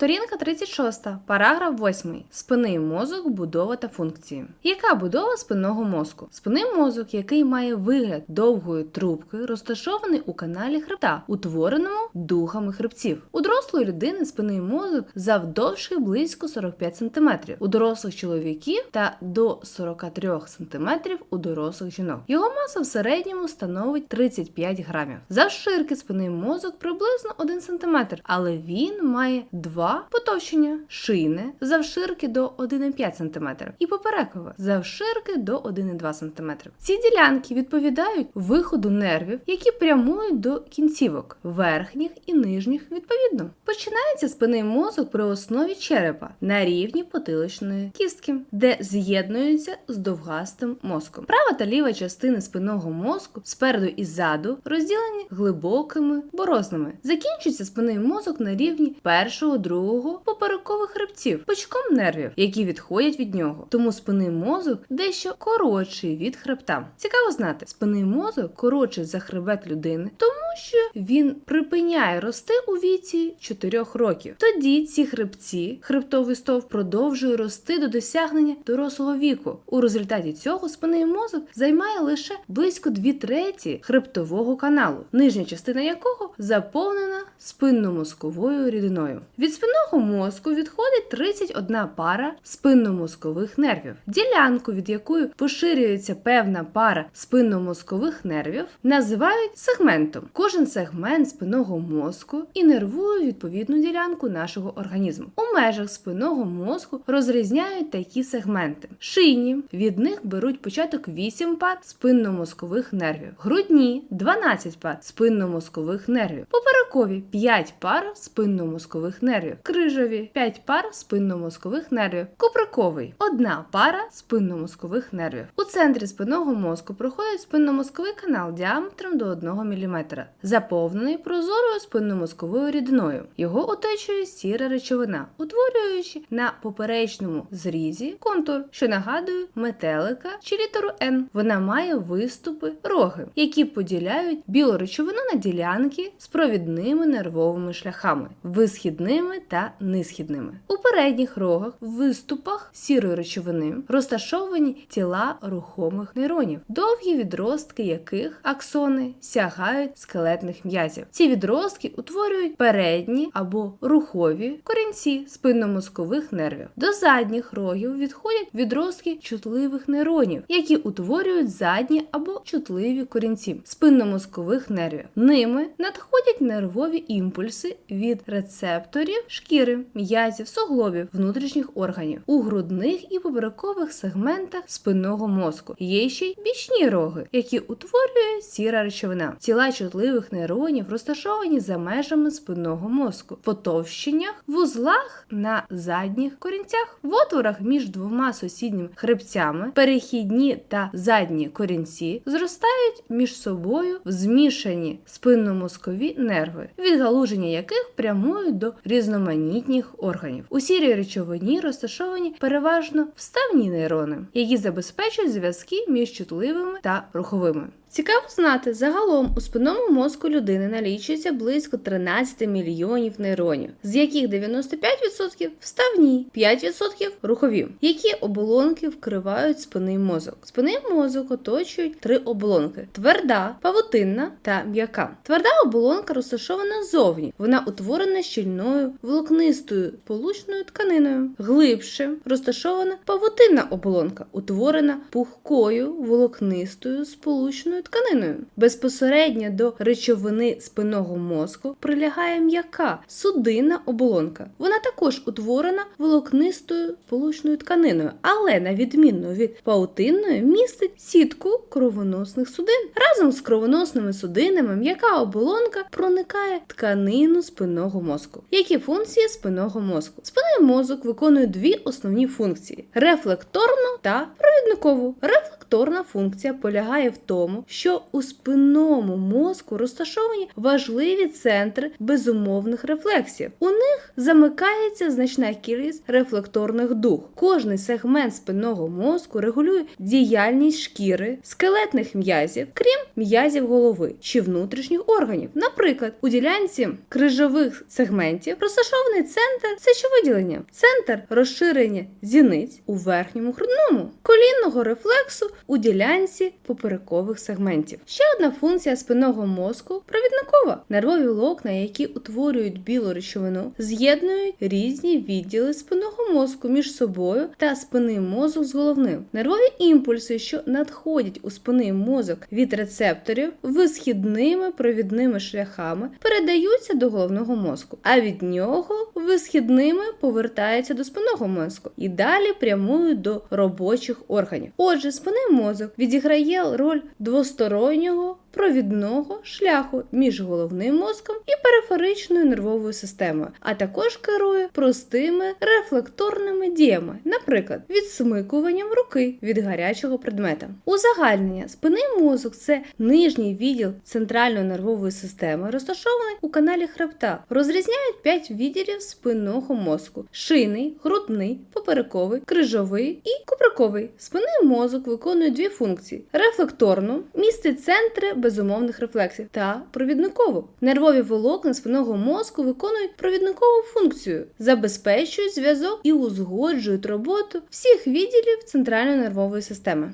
Сторінка 36, параграф 8. Спинний мозок, будова та функції. Яка будова спинного мозку? Спинний мозок, який має вигляд довгої трубки, розташований у каналі хребта, утвореному дугами хребців. У дорослої людини спинний мозок завдовжки близько 45 см, у дорослих чоловіків та до 43 см у дорослих жінок. Його маса в середньому становить 35 грамів. Завширки спинний мозок приблизно 1 см, але він має два потовщення: шийне завширки до 1,5 см і поперекове завширки до 1,2 см. Ці ділянки відповідають виходу нервів, які прямують до кінцівок верхніх і нижніх відповідно. Починається спинний мозок при основі черепа на рівні потиличної кістки, де з'єднується з довгастим мозком. Права та ліва частини спинного мозку спереду і ззаду розділені глибокими борознами. Закінчується спинний мозок на рівні першого, другого cachorro. Поперекових хребців, пучком нервів, які відходять від нього. Тому спинний мозок дещо коротший від хребта. Цікаво знати, спинний мозок коротший за хребет людини, тому що він припиняє рости у віці 4 років. Тоді ці хребці, хребтовий стовп продовжує рости до досягнення дорослого віку. У результаті цього спинний мозок займає лише близько 2 треті хребтового каналу, нижня частина якого заповнена спинномозковою рідиною. Від спинного мозку відходить 31 пара спинномозкових нервів. Ділянку, від якої поширюється певна пара спинномозкових нервів, називають сегментом. Кожен сегмент спинного мозку інервує відповідну ділянку нашого організму. У межах спинного мозку розрізняють такі сегменти: шийні від них беруть початок 8 пар спинномозкових нервів, грудні 12 пар спинномозкових нервів, поперекові 5 пар спинномозкових нервів, крижові 5 пар спинномозкових нервів, куприковий одна пара спинномозкових нервів. У центрі спинного мозку проходить спинномозковий канал діаметром до 1 мм, заповнений прозорою спинномозковою рідиною. Його оточує сіра речовина, утворюючи на поперечному зрізі контур, що нагадує метелика чи літеру Н. Вона має виступи роги, які поділяють білу речовину на ділянки з провідними нервовими шляхами, висхідними та нисхідними. У передніх рогах, в виступах сірої речовини розташовані тіла рухомих нейронів, довгі відростки яких аксони сягають скелетних м'язів. Ці відростки утворюють передні або рухові корінці спинномозкових нервів. До задніх рогів відходять відростки чутливих нейронів, які утворюють задні або чутливі корінці спинномозкових нервів. Ними надходять нервові імпульси від рецепторів шкіри, м'язів, суглобів, внутрішніх органів у грудних і поперекових сегментах спинного мозку. Є ще й бічні роги, які утворює сіра речовина. Тіла чутливих нейронів розташовані за межами спинного мозку, в потовщеннях, вузлах на задніх корінцях, в отворах між двома сусідніми хребцями, перехідні та задні корінці зростають між собою в змішані спинномозкові нерви, відгалуження яких прямують до різноманітних органів. У сірій речовині розташовані переважно вставні нейрони, які забезпечують зв'язки між чутливими та руховими. Цікаво знати, загалом у спинному мозку людини налічується близько 13 мільйонів нейронів, з яких 95% вставні, 5% рухові. Які оболонки вкривають спинний мозок? Спинний мозок оточують три оболонки: тверда, павутинна та м'яка. Тверда оболонка розташована ззовні. Вона утворена щільною волокнистою получною тканиною. Глибше розташована павутинна оболонка, утворена пухкою волокнистою сполучною тканиною. Безпосередньо до речовини спинного мозку прилягає м'яка судинна оболонка. Вона також утворена волокнистою сполучною тканиною, але на відміну від паутинної містить сітку кровоносних судин. Разом з кровоносними судинами м'яка оболонка проникає тканину спинного мозку. Які функції спинного мозку? Спинний мозок виконує дві основні функції: рефлекторну та провідникову. Рефлекторна Рефлекторна функція полягає в тому, що у спинному мозку розташовані важливі центри безумовних рефлексів. У них замикається значна кількість рефлекторних дух. Кожний сегмент спинного мозку регулює діяльність шкіри, скелетних м'язів, крім м'язів голови чи внутрішніх органів. Наприклад, у ділянці крижових сегментів розташований центр сечовиділення, центр розширення зіниць у верхньому грудному, колінного рефлексу у ділянці поперекових сегментів. Ще одна функція спинного мозку провідникова. Нервові волокна, які утворюють білу речовину, з'єднують різні відділи спинного мозку між собою та спинний мозок з головним. Нервові імпульси, що надходять у спинний мозок від рецепторів, висхідними провідними шляхами передаються до головного мозку, а від нього висхідними повертаються до спинного мозку і далі прямують до робочих органів. Отже, спинний мозок відіграє роль двостороннього провідного шляху між головним мозком і периферичною нервовою системою, а також керує простими рефлекторними діями, наприклад, відсмикуванням руки від гарячого предмета. Узагальнення спинний мозок це нижній відділ центральної нервової системи, розташований у каналі хребта. Розрізняють 5 відділів спинного мозку: шийний, грудний, поперековий, крижовий і куприковий. Спинний мозок виконує дві функції: рефлекторну, містить центри безумовних рефлексів та провідникову. Нервові волокна спинного мозку виконують провідникову функцію, забезпечують зв'язок і узгоджують роботу всіх відділів центральної нервової системи.